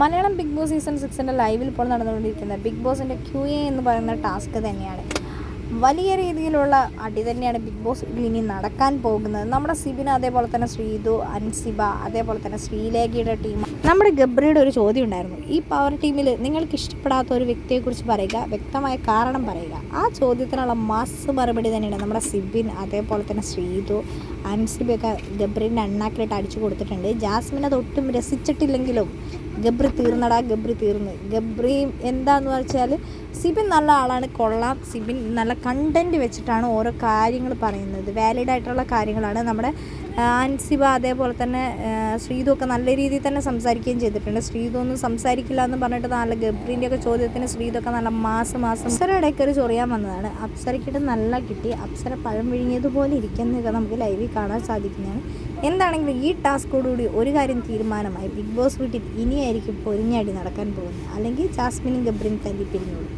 Malayalam Big Boss season സിക്സിന്റെ ലൈവിൽ ഇപ്പോൾ നടന്നുകൊണ്ടിരിക്കുന്ന ബിഗ് ബോസിന്റെ ക്യു എ എന്ന് പറയുന്ന ടാസ്ക് തന്നെയാണ്. വലിയ രീതിയിലുള്ള അടി തന്നെയാണ് ബിഗ് ബോസ് ഇനി നടക്കാൻ പോകുന്നത്. നമ്മുടെ സിബിന അതേപോലെ തന്നെ ശ്രീതു അൻസിബ അതേപോലെ തന്നെ ശ്രീലേഖയുടെ ടീം. നമ്മുടെ ഗബ്രിയുടെ ഒരു ചോദ്യം ഉണ്ടായിരുന്നു. ഈ പവർ ടീമിൽ നിങ്ങൾക്ക് ഇഷ്ടപ്പെടാത്ത ഒരു വ്യക്തിയെക്കുറിച്ച് പറയുക വ്യക്തമായ കാരണം പറയുക. ആ ചോദ്യത്തിനുള്ള മാസ് മറുപടി തന്നെയാണ് നമ്മുടെ സിബിൻ അതേപോലെ തന്നെ ശ്രീതു അൻസിബയൊക്കെ ഗബ്രിന്റെ അണ്ണാക്കിലിട്ട് അടിച്ചു കൊടുത്തിട്ടുണ്ട്. ജാസ്മിൻ അത് ഒട്ടും രസിച്ചിട്ടില്ലെങ്കിലും ഗബ്രി തീർന്നടാ ഗബ്രി തീർന്ന്. ഗബ്രി എന്താന്ന് വെച്ചാൽ സിബിൻ നല്ല ആളാണ് കൊള്ളാം. സിബിൻ നല്ല കണ്ടന്റ് വെച്ചിട്ടാണ് ഓരോ കാര്യങ്ങൾ പറയുന്നത്. വാലിഡ് ആയിട്ടുള്ള കാര്യങ്ങളാണ്. നമ്മുടെ ആൻസിബ അതേപോലെ തന്നെ ശ്രീതു ഒക്കെ നല്ല രീതിയിൽ തന്നെ സംസാരിക്കുകയും ചെയ്തിട്ടുണ്ട്. ശ്രീതു ഒന്നും സംസാരിക്കില്ല എന്ന് പറഞ്ഞിട്ട് നല്ല ഗബ്രീന്റെ ഒക്കെ ചോദ്യത്തിന് ശ്രീതു ഒക്കെ നല്ല മാസം മാസം അപ്സര ഇടയ്ക്ക് ഒരു ചൊറിയാൻ വന്നതാണ്. അപ്സരക്കിട്ട് നല്ല കിട്ടി. അപ്സര പഴം വിഴുങ്ങിയതുപോലെ ഇരിക്കുന്നതൊക്കെ നമുക്ക് ലൈവിൽ കാണാൻ സാധിക്കുന്നതാണ്. എന്താണെങ്കിലും ഈ ടാസ്കോടുകൂടി ഒരു കാര്യം തീരുമാനമായി. ബിഗ് ബോസ് വീട്ടിൽ ഇനിയായിരിക്കും പൊരിഞ്ഞാടി നടക്കാൻ പോകുന്നത്. അല്ലെങ്കിൽ ജാസ്മിനും ഗബ്രിനും തല്ലിപ്പിരിഞ്ഞോളൂ.